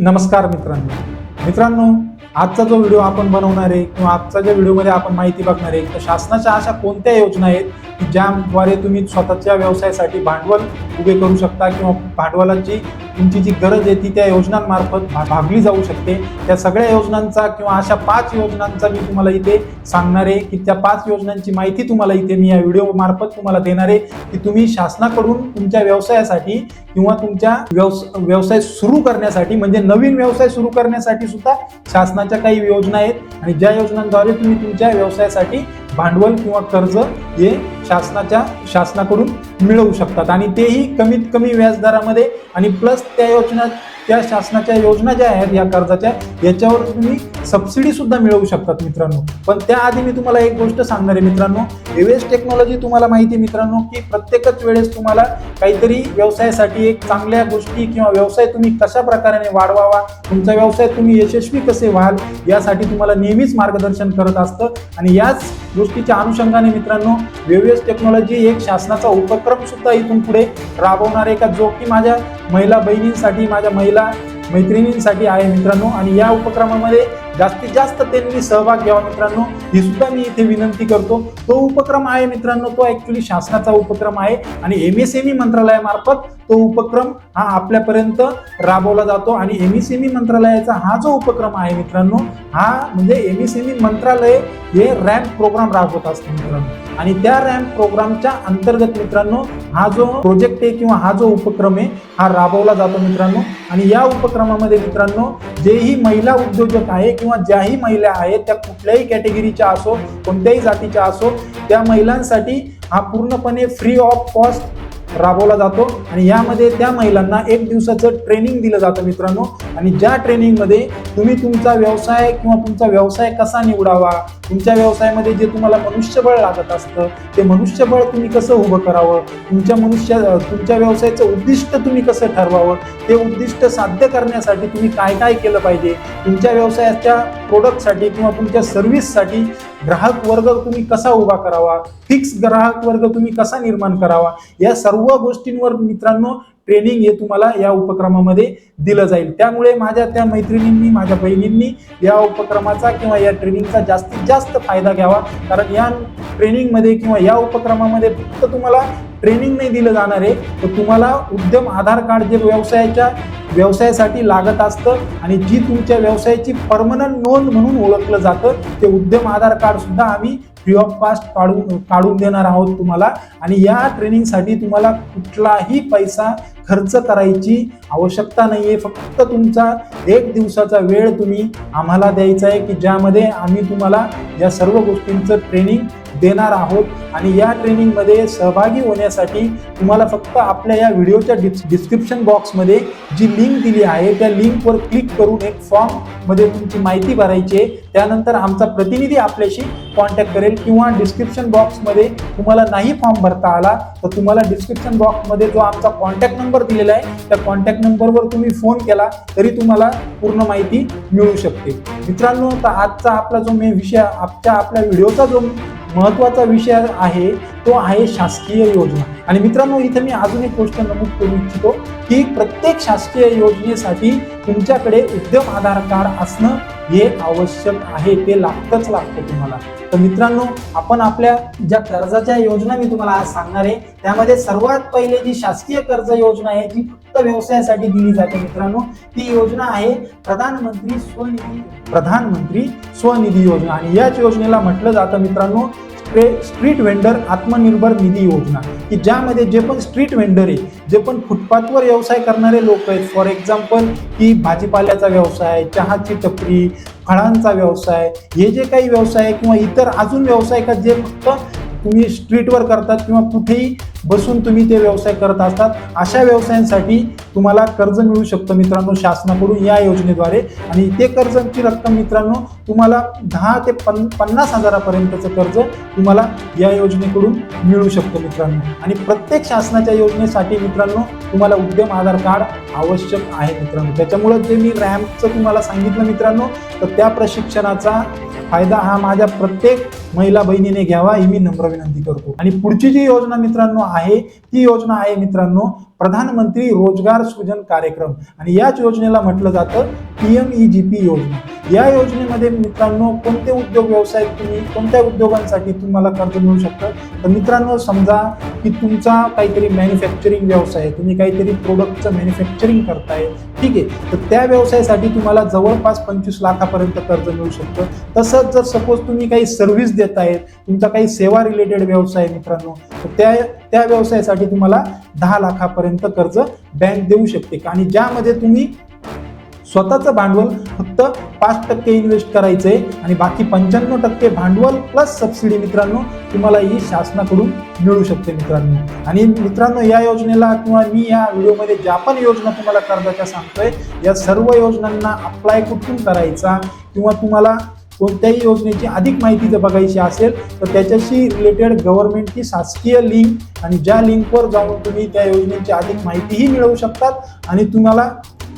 नमस्कार मित्रांनो. मित्रांनो आजचा जो व्हिडिओ आपण बनवणार आहे किंवा आजच्या ज्या व्हिडिओमध्ये आपण माहिती बघणार आहे तर शासनाच्या अशा कोणत्या योजना आहेत ज्याद्वारे तुम्ही स्वतःच्या व्यवसायासाठी भांडवल उभे करू शकता किंवा भांडवलाची तुमची जी गरज आहे ती त्या योजनांमार्फत भागली जाऊ शकते. त्या सगळ्या योजनांचा किंवा अशा पाच योजनांचा मी तुम्हाला इथे सांगणार आहे की त्या पाच योजनांची माहिती तुम्हाला इथे मी या व्हिडिओमार्फत तुम्हाला देणार आहे की तुम्ही शासनाकडून तुमच्या व्यवसायासाठी किंवा तुमच्या व्यवस व्यवसाय सुरू करण्यासाठी म्हणजे नवीन व्यवसाय सुरू करण्यासाठी सुद्धा शासनाच्या काही योजना आहेत. आणि ज्या योजनांद्वारे तुम्ही तुमच्या व्यवसायासाठी भांडवल किंवा कर्ज हे शासनाच्या शासनाकडून मिळवू शकतात. आणि तेही कमीत कमी व्याजदरामध्ये आणि प्लस त्या योजना त्या शासनाच्या योजना ज्या आहेत या कर्जाच्या याच्यावर तुम्ही सबसिडी सुद्धा मिळवू शकतात मित्रांनो. पण त्याआधी मी तुम्हाला एक गोष्ट सांगणार आहे मित्रांनो. एव्हेस टेक्नॉलॉजी तुम्हाला माहिती आहे मित्रांनो की प्रत्येकच वेळेस तुम्हाला काहीतरी व्यवसायासाठी एक चांगल्या गोष्टी किंवा व्यवसाय तुम्ही कशा प्रकारे वाढवावा तुमचा व्यवसाय तुम्ही यशस्वी कसे व्हाल यासाठी तुम्हाला नेहमीच मार्गदर्शन करत असतं. आणि याच गोष्टीच्या अनुषंगाने मित्रांनो वेव्हियस टेक्नॉलॉजी एक शासनाचा उपक्रम सुद्धा इथून पुढे राबवणार आहे का जो की माझ्या महिला बहिणींसाठी माझ्या महिला मैत्रिणींसाठी आहे मित्रांनो. आणि या उपक्रमामध्ये जास्तीत जास्त त्यांनी सहभाग घ्यावा मित्रांनो. ही सुद्धा मी इथे विनंती करतो. तो उपक्रम आहे मित्रांनो तो ऍक्च्युली शासनाचा उपक्रम आहे. आणि एम एस एम ई मंत्रालयामार्फत तो उपक्रम हा आपल्यापर्यंत राबवला जातो. आणि एम एस एम ई मंत्रालयाचा हा जो उपक्रम आहे मित्रांनो हा म्हणजे एम एस एम ई मंत्रालय हे रॅम्प प्रोग्राम राबवत असते मित्रांनो. आणि त्या रॅम्प प्रोग्रामच्या अंतर्गत मित्रांनो हा जो प्रोजेक्ट आहे किंवा हा जो उपक्रम आहे हा राबवला जातो मित्रांनो. आणि या उपक्रमामध्ये मित्रांनो जेही महिला उद्योजक आहे किंवा ज्याही महिला आहेत त्या कुठल्याही कॅटेगरीच्या असो कोणत्याही जातीच्या असो त्या महिलांसाठी हा पूर्णपणे फ्री ऑफ कॉस्ट राबवला जातो आणि यामध्ये त्या महिलांना एक दिवसाचं ट्रेनिंग दिलं जातं मित्रांनो. आणि ज्या ट्रेनिंगमध्ये तुम्ही तुमचा व्यवसाय किंवा तुमचा व्यवसाय कसा निवडावा तुमच्या व्यवसायामध्ये जे तुम्हाला मनुष्यबळ लागत असतं ते मनुष्यबळ तुम्ही कसं उभं करावं तुमच्या मनुष्य तुमच्या व्यवसायाचं उद्दिष्ट तुम्ही कसं ठरवावं ते उद्दिष्ट साध्य करण्यासाठी तुम्ही काय काय केलं पाहिजे तुमच्या व्यवसायाच्या प्रोडक्टसाठी किंवा तुमच्या सर्व्हिससाठी ग्राहक वर्ग तुम्ही कसा उभा करावा? फिक्स ग्राहक वर्ग तुम्ही कसा निर्माण करावा? या सर्व गोष्टींवर मित्रांनो ट्रेनिंग हे तुम्हाला या उपक्रमामध्ये दिलं जाईल. त्यामुळे माझ्या त्या मैत्रिणींनी माझ्या बहिणींनी या उपक्रमाचा किंवा या ट्रेनिंगचा जास्तीत जास्त फायदा घ्यावा. कारण या ट्रेनिंगमध्ये किंवा या उपक्रमामध्ये फक्त तुम्हाला ट्रेनिंग नाही दिलं जाणार आहे. तर तुम्हाला उद्यम आधार कार्ड जे व्यवसायाच्या व्यवसायासाठी लागत असतं आणि जी तुमच्या व्यवसायाची परमनंट नोंद म्हणून ओळखलं जातं ते उद्यम आधार कार्डसुद्धा आम्ही फ्री ऑफ कॉस्ट काढून काढून देणार आहोत तुम्हाला. आणि या ट्रेनिंगसाठी तुम्हाला कुठलाही पैसा खर्च करायची आवश्यकता नाही आहे फक्त तुमचा एक दिवसाचा वेळ तुम्ही आम्हाला द्यायचा आहे की ज्यामध्ये आम्ही तुम्हाला या सर्व गोष्टींचं ट्रेनिंग देणार आहोत. आणि या ट्रेनिंगमध्ये सहभागी होण्यासाठी तुम्हाला फक्त आपल्या या व्हिडिओच्या डिस् डिस्क्रिप्शन बॉक्समध्ये जी लिंक दिली आहे त्या लिंकवर क्लिक करून एक फॉर्ममध्ये तुमची माहिती भरायची आहे. त्यानंतर आमचा प्रतिनिधी आपल्याशी कॉन्टॅक्ट करेल किंवा डिस्क्रिप्शन बॉक्समध्ये तुम्हाला नाही फॉर्म भरता आला तर तुम्हाला डिस्क्रिप्शन बॉक्समध्ये जो आमचा कॉन्टॅक्ट नंबर दिलेला आहे त्या कॉन्टॅक्ट नंबरवर तुम्ही फोन केला तरी तुम्हाला पूर्ण माहिती मिळू शकते. मित्रांनो तर आजचा आपला जो मे विषय आजच्या आपल्या व्हिडिओचा जो महत्त्वाचा विषय आहे तो आहे शासकीय योजना. आणि मित्रांनो इथे मी अजून एक गोष्ट नमूद करू इच्छितो की प्रत्येक शासकीय योजनेसाठी तुमच्याकडे उद्यम आधार कार्ड असणं हे आवश्यक आहे ते लागतंच लागतं तुम्हाला. तर मित्रांनो आपण आपल्या ज्या कर्जाच्या योजना मी तुम्हाला आज सांगणार आहे त्यामध्ये सर्वात पहिले जी शासकीय कर्ज योजना आहे जी फक्त व्यवसायासाठी दिली जाते. मित्रांनो ती योजना आहे प्रधानमंत्री स्वनिधी प्रधानमंत्री स्वनिधी योजना. आणि याच योजनेला म्हटलं जातं मित्रांनो स्ट्रीट वेंडर आत्मनिर्भर निधी योजना. की ज्यामध्ये जे पण स्ट्रीट वेंडर आहे जे पण फुटपाथवर व्यवसाय करणारे लोक आहेत फॉर एक्झाम्पल की भाजीपाल्याचा व्यवसाय चहाची टपरी फळांचा व्यवसाय हे जे काही व्यवसाय किंवा इतर अजून व्यवसाय का जे फक्त तुम्ही स्ट्रीटवर करतात किंवा कुठेही बसून तुम्ही ते व्यवसाय करत असतात. अशा व्यवसायांसाठी तुम्हाला कर्ज मिळू शकतं मित्रांनो शासनाकडून या योजनेद्वारे. आणि ते कर्जाची रक्कम मित्रांनो तुम्हाला दहा ते पन पन्नास हजारापर्यंतचं कर्ज तुम्हाला या योजनेकडून मिळू शकतं मित्रांनो. आणि प्रत्येक शासनाच्या योजनेसाठी मित्रांनो तुम्हाला उद्यम आधार कार्ड आवश्यक आहे मित्रांनो. त्याच्यामुळं जे मी रॅम्पचं तुम्हाला सांगितलं मित्रांनो तर त्या प्रशिक्षणाचा फायदा हा माझ्या प्रत्येक महिला बहिणीने घ्यावा ही मी नम्र विनंती करतो. आणि पुढची जी योजना मित्रांनो आहे ती योजना आहे मित्रांनो प्रधानमंत्री रोजगार सृजन कार्यक्रम. आणि याच योजनेला म्हटलं जातं P M E G P योजना. या योजनेमध्ये मित्रांनो कोणते उद्योग व्यवसाय तुम्ही कोणत्या उद्योगांसाठी तुम्हाला कर्ज मिळू शकतं? तर मित्रांनो समजा की तुमचा काहीतरी मॅन्युफॅक्चरिंग व्यवसाय आहे तुम्ही काहीतरी प्रोडक्टचं मॅन्युफॅक्चरिंग करताय ठीक आहे? तर त्या व्यवसायासाठी तुम्हाला जवळपास पंचवीस लाखापर्यंत कर्ज मिळू शकतं. तसंच जर सपोज तुम्ही काही सर्व्हिस देत आहेत तुमचा काही सेवा रिलेटेड व्यवसाय आहे मित्रांनो तर त्या त्या व्यवसायासाठी तुम्हाला दहा लाखापर्यंत कर्ज बँक देऊ शकते. आणि ज्यामध्ये तुम्ही स्वतःचं भांडवल फक्त पाच टक्के इन्व्हेस्ट करायचंय आणि बाकी पंच्याण्णव टक्के भांडवल प्लस सबसिडी मित्रांनो तुम्हाला ही शासनाकडून मिळू शकते मित्रांनो. आणि मित्रांनो या योजनेला किंवा मी या व्हिडिओमध्ये ज्या पण योजना तुम्हाला कर्जाच्या सांगतोय या सर्व योजनांना अप्लाय कुठून करायचा किंवा तुम्हाला कोणत्याही योजनेची अधिक माहिती जर बघायची असेल तर त्याच्याशी रिलेटेड गव्हर्नमेंटची शासकीय लिंक आणि ज्या लिंकवर जाऊन तुम्ही त्या योजनेची अधिक माहितीही मिळवू शकतात आणि तुम्हाला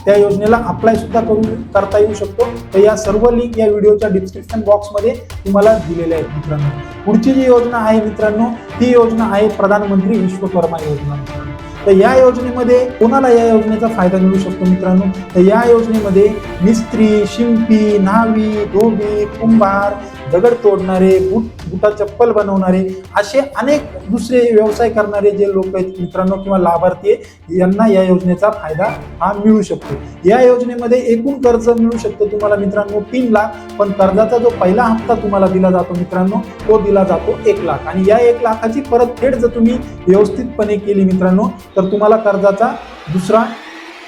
त्या योजनेला अप्लाय सुद्धा करू करता येऊ शकतो. तर या सर्व लिंक या व्हिडिओच्या डिस्क्रिप्शन बॉक्समध्ये तुम्हाला दिलेल्या आहेत मित्रांनो. पुढची जी योजना आहे मित्रांनो ती योजना आहे प्रधानमंत्री विश्वकर्मा योजना. मित्रांनो तर या योजनेमध्ये कोणाला या योजनेचा फायदा मिळू शकतो मित्रांनो? तर या योजनेमध्ये मिस्त्री शिंपी न्हावी धोबी कुंभार दगड तोडणारे बूट बुटा चप्पल बनवणारे असे अनेक दुसरे व्यवसाय करणारे जे लोक आहेत मित्रांनो किंवा लाभार्थी आहे, यांना या योजनेचा फायदा हा मिळू शकतो. या योजनेमध्ये एकूण कर्ज मिळू शकतो तुम्हाला मित्रांनो तीन लाख पण कर्जाचा जो पहिला हप्ता तुम्हाला दिला जातो मित्रांनो तो दिला जातो एक लाख. आणि या एक लाखाची परतफेड जर तुम्ही व्यवस्थितपणे केली मित्रांनो तर तुम्हाला कर्जाचा दुसरा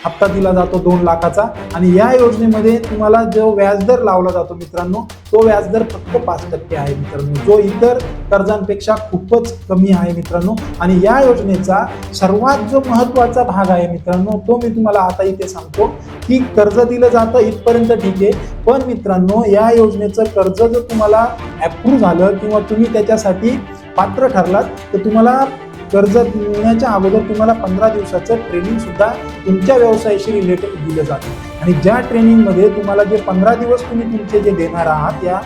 हप्ता दिला जातो दोन लाखाचा. आणि या योजनेमध्ये तुम्हाला जो व्याजदर लावला जातो मित्रांनो तो व्याजदर फक्त पाच टक्के आहे मित्रांनो. जो इतर कर्जांपेक्षा खूपच कमी आहे मित्रांनो. आणि या योजनेचा सर्वात जो महत्त्वाचा भाग आहे मित्रांनो तो मी तुम्हाला आता इथे सांगतो की कर्ज दिलं जातं इथपर्यंत ठीक आहे. पण मित्रांनो या योजनेचं कर्ज जर तुम्हाला अप्रूव्ह झालं किंवा तुम्ही त्याच्यासाठी पात्र ठरलात तर तुम्हाला कर्ज मिळण्याच्या अगोदर तुम्हाला पंधरा दिवसाचं ट्रेनिंग सुद्धा तुमच्या व्यवसायाशी रिलेटेड दिलं जातं. आणि ज्या ट्रेनिंगमध्ये तुम्हाला जे पंधरा दिवस तुम्ही तुमचे जे देणार आहात या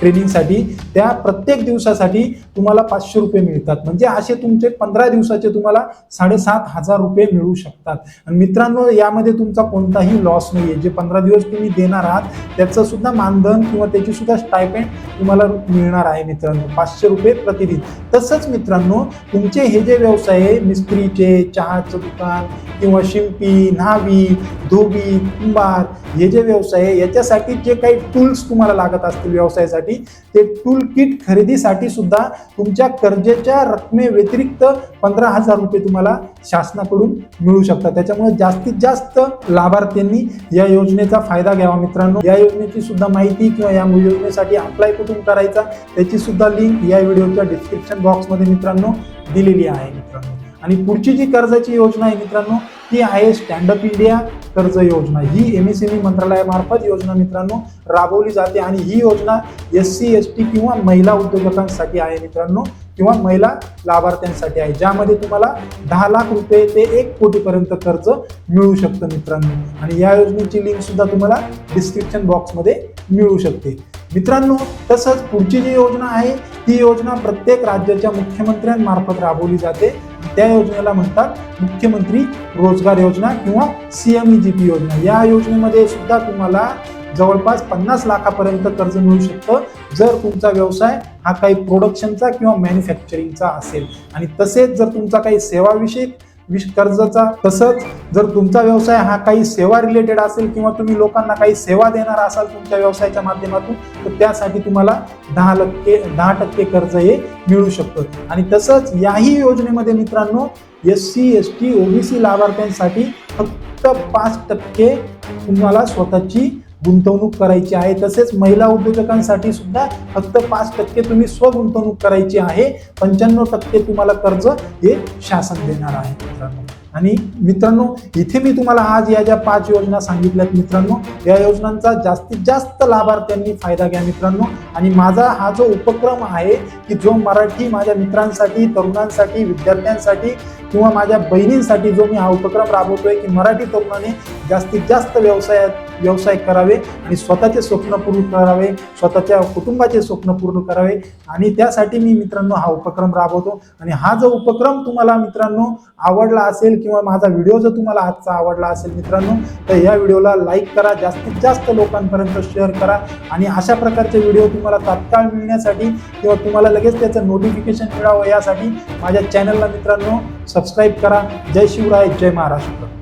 ट्रेनिंगसाठी त्या प्रत्येक दिवसासाठी तुम्हाला पाचशे रुपये मिळतात. म्हणजे असे तुमचे पंधरा दिवसाचे तुम्हाला साडेसात हजार रुपये मिळू शकतात. आणि मित्रांनो यामध्ये तुमचा कोणताही लॉस नाही आहे जे पंधरा दिवस तुम्ही देणार आहात त्याचं सुद्धा मानधन किंवा त्याची सुद्धा स्टायपेंड तुम्हाला मिळणार आहे मित्रांनो. पाचशे रुपये प्रतिदिन. तसंच मित्रांनो तुमचे हे जे व्यवसाय आहे मिस्त्रीचे चहाचं दुकान किंवा शिंपी न्हावी धोबी कुंभार हे जे व्यवसाय आहे याच्यासाठी जे काही टूल्स तुम्हाला लागत असतील व्यवसायासाठी ते टूल किट खरेदीसाठी सुद्धा तुमच्या कर्जाच्या रकमेव्यतिरिक्त पंधरा हजार रुपये तुम्हाला शासनाकडून मिळू शकतात. त्याच्यामुळे जास्तीत जास्त लाभार्थ्यांनी या योजनेचा फायदा घ्यावा मित्रांनो. या योजनेची सुद्धा माहिती किंवा या योजनेसाठी अप्लाय कुठून करायचा त्याची सुद्धा लिंक या व्हिडिओच्या डिस्क्रिप्शन बॉक्समध्ये मित्रांनो दिलेली आहे मित्रांनो. आणि पुढची जी कर्जाची योजना आहे मित्रांनो ती आहे स्टँडअप इंडिया कर्ज योजना. ही एम एस एम ई मंत्रालयामार्फत योजना मित्रांनो राबवली जाते आणि ही योजना एस सी एस टी किंवा महिला उद्योजकांसाठी आहे मित्रांनो किंवा महिला लाभार्थ्यांसाठी आहे. ज्यामध्ये तुम्हाला दहा लाख रुपये ते एक कोटीपर्यंत कर्ज मिळू शकतं मित्रांनो. आणि या योजनेची लिंक सुद्धा तुम्हाला डिस्क्रिप्शन बॉक्समध्ये मिळू शकते. मित्रांनो तसंच पुढची जी योजना आहे ती योजना प्रत्येक राज्याच्या मुख्यमंत्र्यांमार्फत राबवली जाते. त्या योजनेला म्हणतात मुख्यमंत्री रोजगार योजना किंवा सीएमई जी पी योजना. या योजनेमध्ये सुद्धा तुम्हाला जवळपास पन्नास लाखापर्यंत कर्ज मिळू शकतं. जर तुमचा व्यवसाय हा काही प्रोडक्शनचा किंवा मॅन्युफॅक्चरिंगचा असेल आणि तसेच जर तुमचा काही सेवाविषयक विश कर्जाचा. तसंच जर तुमचा व्यवसाय हा काही सेवा रिलेटेड असेल किंवा तुम्ही लोकांना काही सेवा देणार असाल तुमच्या व्यवसायाच्या माध्यमातून तर त्यासाठी तुम्हाला दहा टक्के दहा टक्के कर्ज हे मिळू शकतं. आणि तसंच याही योजनेमध्ये मित्रांनो S C S T OBC लाभार्थ्यांसाठी फक्त पाच टक्के तुम्हाला स्वतःची गुंतवणूक करायची आहे. तसेच महिला उद्योजकांसाठी सुद्धा फक्त पाच टक्के तुम्ही स्वगुंतवणूक करायची आहे. पंच्याण्णव टक्के तुम्हाला कर्ज हे शासन देणार आहे मित्रांनो. आणि मित्रांनो इथे मी तुम्हाला आज या ज्या पाच योजना सांगितल्यात मित्रांनो या योजनांचा जास्तीत जास्त लाभार्थ्यांनी फायदा घ्या मित्रांनो. आणि माझा हा जो उपक्रम आहे की जो मराठी माझ्या मित्रांसाठी तरुणांसाठी विद्यार्थ्यांसाठी किंवा माझ्या बहिणींसाठी जो मी हा उपक्रम राबवतोय की मराठी तरुणाने जास्तीत जास्त व्यवसायात व्यवसाय करावे आणि स्वतःचे स्वप्न पूर्ण करावे स्वतःच्या कुटुंबाचे स्वप्न पूर्ण करावे. आणि त्यासाठी मी मित्रांनो हा उपक्रम राबवतो. आणि हा जो उपक्रम तुम्हाला मित्रांनो आवडला असेल किंवा माझा व्हिडिओ जर तुम्हाला आजचा आवडला असेल मित्रांनो तर या व्हिडिओला लाईक करा जास्तीत जास्त लोकांपर्यंत शेअर करा. आणि अशा प्रकारचे व्हिडिओ तुम्हाला तात्काळ मिळण्यासाठी किंवा तुम्हाला लगेच त्याचं नोटिफिकेशन मिळावं यासाठी माझ्या चॅनलला मित्रांनो सबस्क्राईब करा. जय शिवराय जय महाराष्ट्र.